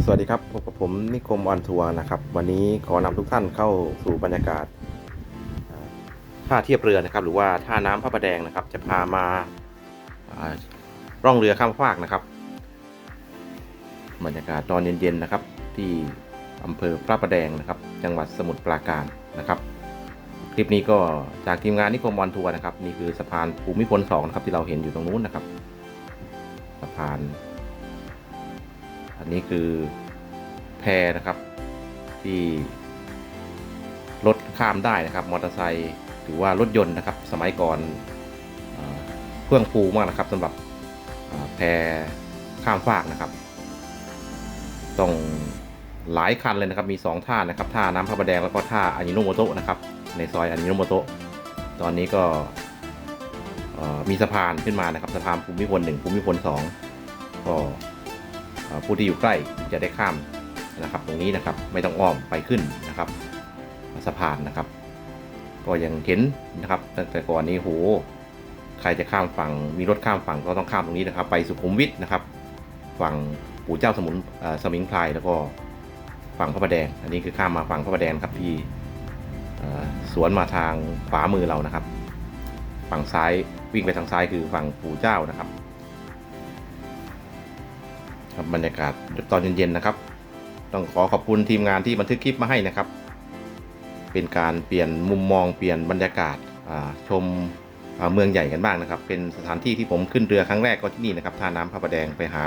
สวัสดีครับพบกับผมนิคมออนทัวร์นะครับ วันนี้ขอนำทุกท่านเข้าสู่บรรยากาศท่าเทียบเรือนะครับ หรือว่าท่าน้ำพระประแดงนะครับ จะพามาร่องเรือข้ามฟากนะครับ บรรยากาศตอนเย็นๆนะครับ ที่อำเภอพระประแดงนะครับ จังหวัดสมุทรปราการนะครับ คลิปนี้ก็จากทีมงานนิคมออนทัวร์นะครับ นี่คือสะพานภูมิพลสองนะครับที่เราเห็นอยู่ตรงนู้นนะครับ สะพาน อันนี้คือแพนะครับที่รถข้ามได้นะครับ มอเตอร์ไซค์หรือว่ารถยนต์นะครับ สมัยก่อนเพื่องฟูมากนะครับสำหรับแพข้ามฟากนะครับต้องหลายคันเลยนะครับมี 2 ท่านะครับท่าน้ำพระประแดงแล้วก็ท่าอานิโนโมโตะนะครับในซอยอานิโนโมโตะตอนนี้ก็มีสะพานขึ้นมานะครับสะพานภูมิพลหนึ่งภูมิพลสองก็ ผู้ที่อยู่ใกล้จะได้ข้ามนะครับ ตรงนี้นะครับไม่ต้องอ้อมไปขึ้นนะครับสะพานนะครับ ก็ยังเห็นนะครับตั้งแต่ก่อนนี้โหใครจะข้ามฝั่งมีรถข้ามฝั่งก็ต้องข้ามตรงนี้นะครับ ไปสุขุมวิทนะครับ ฝั่งปู่เจ้าสมุนสมิงพรายแล้วก็ฝั่งพระประแดง อันนี้คือข้ามมาฝั่งพระประแดงครับที่สวนมาทางขวามือเรานะครับ ฝั่งซ้ายวิ่งไปทางซ้ายคือฝั่งปู่เจ้านะครับ ครับบรรยากาศตอนเย็นๆนะครับ ต้องขอขอบคุณทีมงานที่บันทึกคลิปมาให้นะครับ เป็นการเปลี่ยนมุมมองเปลี่ยนบรรยากาศาชมเมืองใหญ่กันบ้างนะครับ เป็นสถานที่ที่ผมขึ้นเรือครั้งแรกก็ที่นี่นะครับท่าน้ำพระประแดงไปหา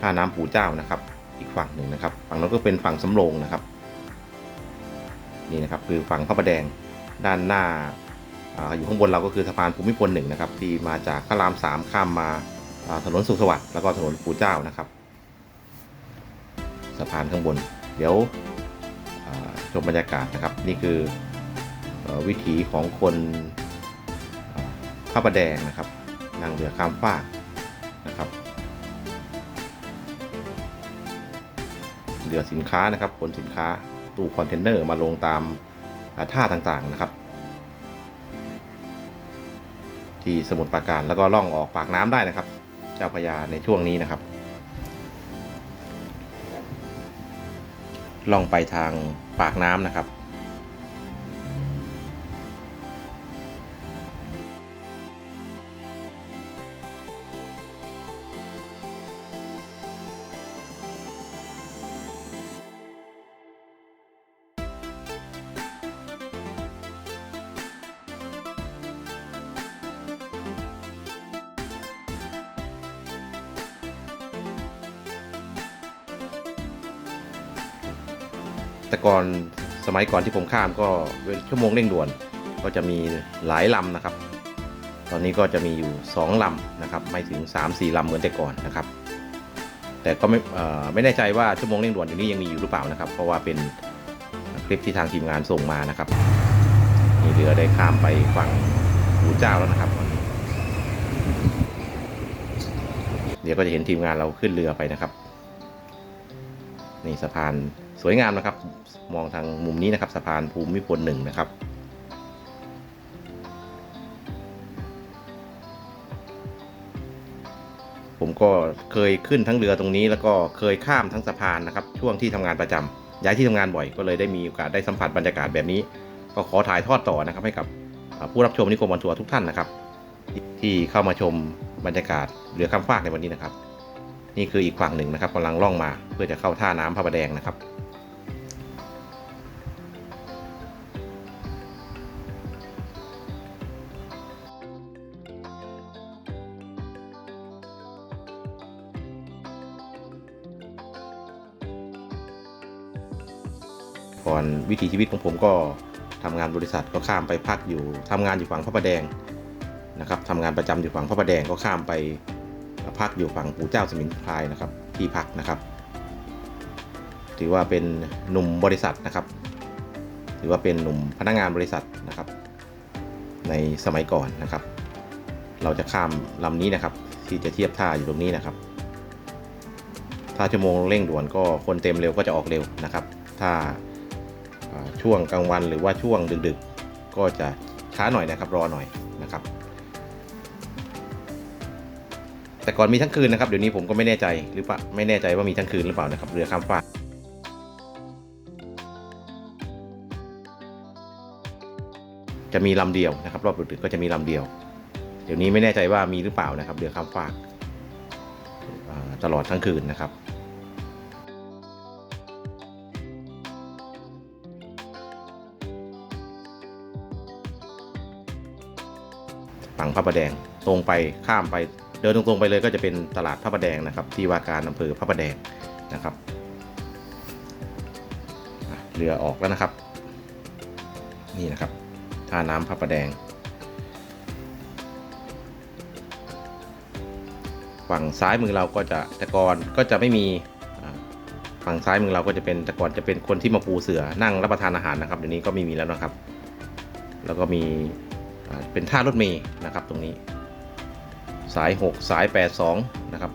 ท่าน้ำปู่เจ้านะครับ อีกฝั่งหนึ่งนะครับ ฝั่งนั้นก็เป็นฝั่งสำโรงนะครับ นี่นะครับคือฝั่งพระประแดงด้านหน้าอยู่ข้างบนเราก็คือสะพานภูมิพลหนึ่งนะครับที่มาจากพระรามสามข้ามมาถนนสุขสวัสดิ์แล้วก็ถนนปู่เจ้านะครับะพานข้างบน เดี๋ยวชมบรรยากาศนะครับ นี่คืออวิถีของคนอ่าพระประแดงนะครับนั่งเรือข้ามฟากนะครับเรือสินค้านะครับขนสินค้าตู้คอนเทนเนอร์มาลงตามาท่าต่างๆนะครับ ที่สมุทรปราการแล้วก็ล่องออกปากน้ำได้นะครับ เจ้าพระยาในช่วงนี้นะครับ ลองไปทางปากน้ำนะครับ แต่ก่อนสมัยก่อนที่ผมข้ามก็เป็นชั่วโมงเร่งด่วน ก็จะมีหลายลำนะครับ ตอนนี้ก็จะมีอยู่ 2ลำนะครับ ไม่ถึง 3-4ลำเหมือนแต่ก่อนนะครับ แต่ก็ไม่ไม่แน่ใจว่าชั่วโมงเร่งด่วนอยู่นี้ยังมีอยู่หรือเปล่านะครับ เพราะว่าเป็นคลิปที่ทางทีมงานส่งมานะครับมีเรือได้ข้ามไปฝั่งหูเจ้าแล้วนะครับ เดี๋ยวก็จะเห็นทีมงานเราขึ้นเรือไปนะครับ นี่สะพาน สวยงามนะครับ มองทางมุมนี้นะครับสะพานภูมิพลหนึ่งนะครับผมก็เคยขึ้นทั้งเรือตรงนี้ แล้วก็เคยข้ามทั้งสะพานนะครับ ช่วงที่ทำงานประจำย้ายที่ทำงานบ่อยก็เลยได้มีโอกาสได้สัมผัสบรรยากาศแบบนี้ ก็ขอถ่ายทอดต่อนะครับให้กับผู้รับชมนิคมบอลทัวร์ทุกท่านนะครับ ที่เข้ามาชมบรรยากาศเรือข้ามฟากในวันนี้นะครับ นี่คืออีกฝั่งหนึ่งนะครับกำลังล่องมาเพื่อจะเข้าท่าน้ำพระประแดงนะครับ นวิถีชีวิตของผมก็ทำงานบริษัทก็ข้ามไปพักอยู่ทำงานอยู่ฝั่งพระประแดงนะครับทำงานประจำอยู่ฝั่งพระประแดงก็ข้ามไปพักอยู่ฝั่งปู่เจ้าสมิงพรายนะครับ ที่พักนะครับ ถือว่าเป็นหนุ่มบริษัทนะครับ ถือว่าเป็นหนุ่มพนักงานบริษัทนะครับ ในสมัยก่อนนะครับ เราจะข้ามลำนี้นะครับ ที่จะเทียบท่าอยู่ตรงนี้นะครับ ถ้าชั่วโมงเร่งด่วนก็คนเต็มเร็วก็จะออกเร็วนะครับ ถ้า ช่วงกลางวันหรือว่าช่วงดึกๆ ก็จะช้าหน่อยนะครับรอหน่อยนะครับ แต่ก่อนมีทั้งคืนนะครับเดี๋ยวนี้ผมก็ไม่แน่ใจหรือเปล่าไม่แน่ใจว่ามีทั้งคืนหรือเปล่านะครับเรือข้ามฟากจะมีลำเดียวนะครับ รอบดึกๆก็จะมีลำเดียว เดี๋ยวนี้ไม่แน่ใจว่ามีหรือเปล่านะครับเรือข้ามฟากตลอดทั้งคืนนะครับ ฝั่งพระประแดง ตรงไปข้ามไป เดินตรงๆไปเลยก็จะเป็นตลาดพระประแดงนะครับ ที่ว่าการอำเภอพระประแดงนะครับเรือออกแล้วนะครับ นี่นะครับท่าน้ำพระประแดง ฝั่งซ้ายมือเราก็จะแต่ก่อนก็จะไม่มีฝั่งซ้ายมือเราก็จะเป็นแต่ก่อนจะเป็นคนที่มาปูเสือนั่งรับประทานอาหารนะครับเดี๋ยวนี้ก็ไม่มีแล้วนะครับ แล้วก็มี เป็นท่ารถเมย์นะครับตรงนี้สาย 6 สาย 82 นะครับ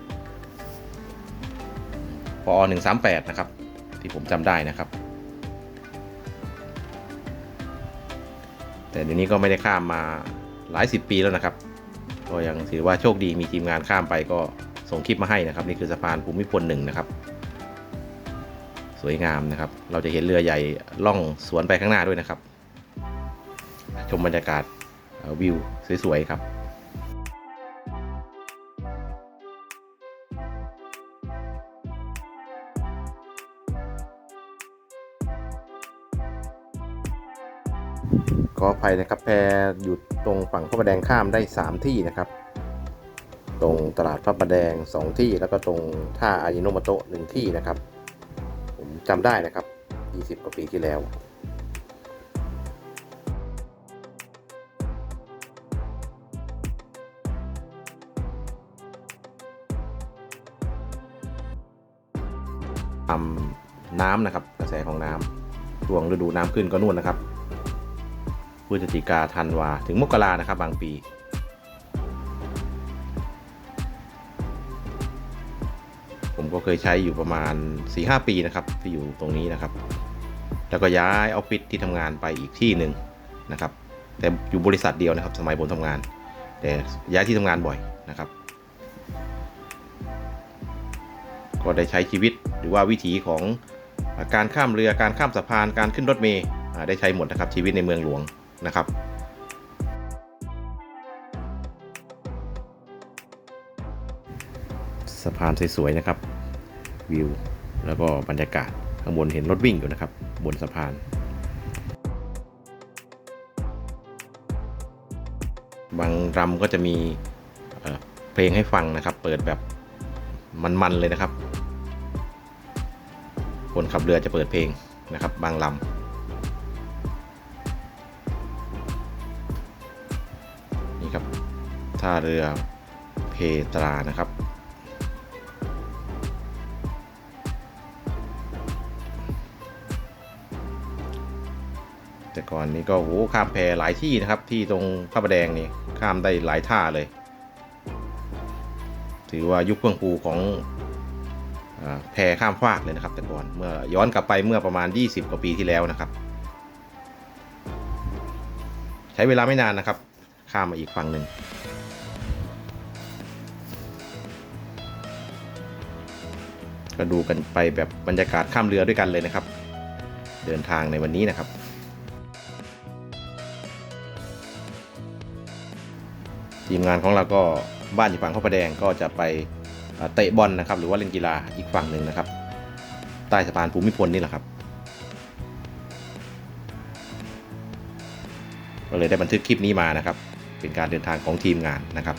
ปอ138 นะครับ ที่ผมจำได้นะครับ แต่เดี๋ยวนี้ก็ไม่ได้ข้ามมาหลายสิบปีแล้วนะครับ ก็ยังถือว่าโชคดีมีทีมงานข้ามไปก็ส่งคลิปมาให้นะครับ นี่คือสะพานภูมิพลหนึ่งนะครับ สวยงามนะครับ เราจะเห็นเรือใหญ่ล่องสวนไปข้างหน้าด้วยนะครับ ชมบรรยากาศ วิวสวย ๆ ครับขออภัยนะครับแพรอยู่ตรงฝั่งพระประแดงข้ามได้ 3 ที่นะครับ ตรงตลาดพระประแดง 2 ที่แล้วก็ตรงท่าอายิโนมโตะหนึ่งที่นะครับ ผมจำได้นะครับ 20 กว่าปีที่แล้ว ทำน้ำนะครับ กระแสของน้ำช่วงฤดูน้ำขึ้นก็นู่นนะครับพฤศจิกาธันวาถึงมกรานะครับ บางปี ผมก็เคยใช้อยู่ประมาณ 4-5 ปีนะครับ ที่อยู่ตรงนี้นะครับ แล้วก็ย้ายออฟฟิศที่ทำงานไปอีกที่หนึ่งนะครับ แต่อยู่บริษัทเดียวนะครับ สมัยผมทำงาน แต่ย้ายที่ทำงานบ่อยนะครับ ก็ได้ใช้ชีวิตหรือว่าวิถีของการข้ามเรือการข้ามสะพานการขึ้นรถเมล์ได้ใช้หมดนะครับชีวิตในเมืองหลวงนะครับสะพานสวยๆนะครับวิว แล้วก็บรรยากาศข้างบนเห็นรถวิ่งอยู่นะครับ บนสะพาน บางรำก็จะมีเพลงให้ฟังนะครับ เปิดแบบมันๆเลยนะครับ คนขับเรือจะเปิดเพลงนะครับ บางลำนี่ครับท่าเรือเพตรานะครับ แต่ก่อนนี้ก็โหข้ามแพหลายที่นะครับ ที่ตรงพระประแดงนี่ข้ามได้หลายท่าเลย ถือว่ายุคเฟื่องฟูของ แพข้ามฟากเลยนะครับ แต่ก่อนเมื่อย้อนกลับไปเมื่อประมาณ 20 กว่าปีที่แล้วนะครับ ใช้เวลาไม่นานนะครับ ข้ามมาอีกฝั่งหนึ่งก็ดูกันไปแบบบรรยากาศข้ามเรือด้วยกันเลยนะครับ เดินทางในวันนี้นะครับ ทีมงานของเราก็บ้านอยู่ฝั่งพระประแดงก็จะไป เตะบอลนะครับหรือว่าเล่นกีฬาอีกฝั่งหนึ่งนะครับ ใต้สะพานภูมิพลนี่แหละครับก็เลยได้บันทึกคลิปนี้มานะครับ เป็นการเดินทางของทีมงานนะครับ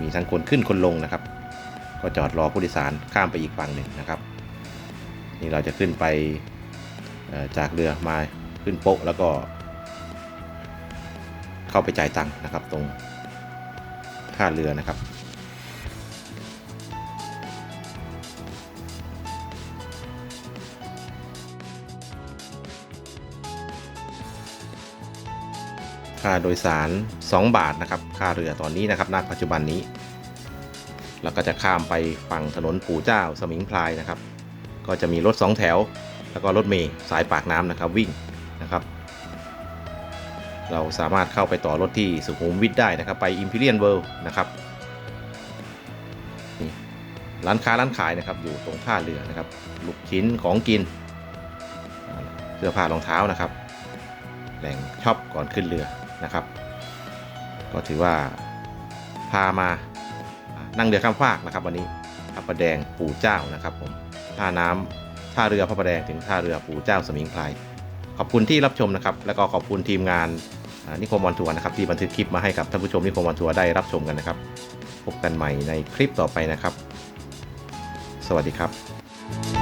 มีทั้งคนขึ้นคนลงนะครับ ก็จอดรอผู้โดยสารข้ามไปอีกฝั่งหนึ่งนะครับ นี่เราจะขึ้นไปจากเรือมาขึ้นโป๊ะแล้วก็ เข้าไปจ่ายตังค์นะครับตรง ท่าเรือนะครับ ค่าโดยสาร 2 บาทนะครับค่าเรือตอนนี้นะครับณปัจจุบันนี้เราก็จะข้ามไปฝั่งถนนปู่เจ้าสมิงพรายนะครับ ก็จะมีรถ 2 แถว แล้วก็รถเมล์สายปากน้ำนะครับวิ่งนะครับ เราสามารถเข้าไปต่อรถที่สุขุมวิทได้นะครับ ไป Imperial World นะครับนี่ร้านค้าร้านขายนะครับอยู่ตรงท่าเรือนะครับลูกชิ้นของกินเสื้อผ้ารองเท้านะครับ แหล่งช็อปก่อนขึ้นเรือนะครับ ก็ถือว่าพามานั่งเรือข้ามฟากนะครับ วันนี้พระประแดงปู่เจ้านะครับผมท่าน้ำท่าเรือพระประแดงถึงท่าเรือปู่เจ้าสมิงพรายขอบคุณที่รับชมนะครับ แล้วก็ขอบคุณทีมงาน นิคมวันทัวร์นะครับที่บันทึกคลิปมาให้กับท่านผู้ชมนิคมวันทัวร์ได้รับชมกันนะครับ พบกันใหม่ในคลิปต่อไปนะครับ สวัสดีครับ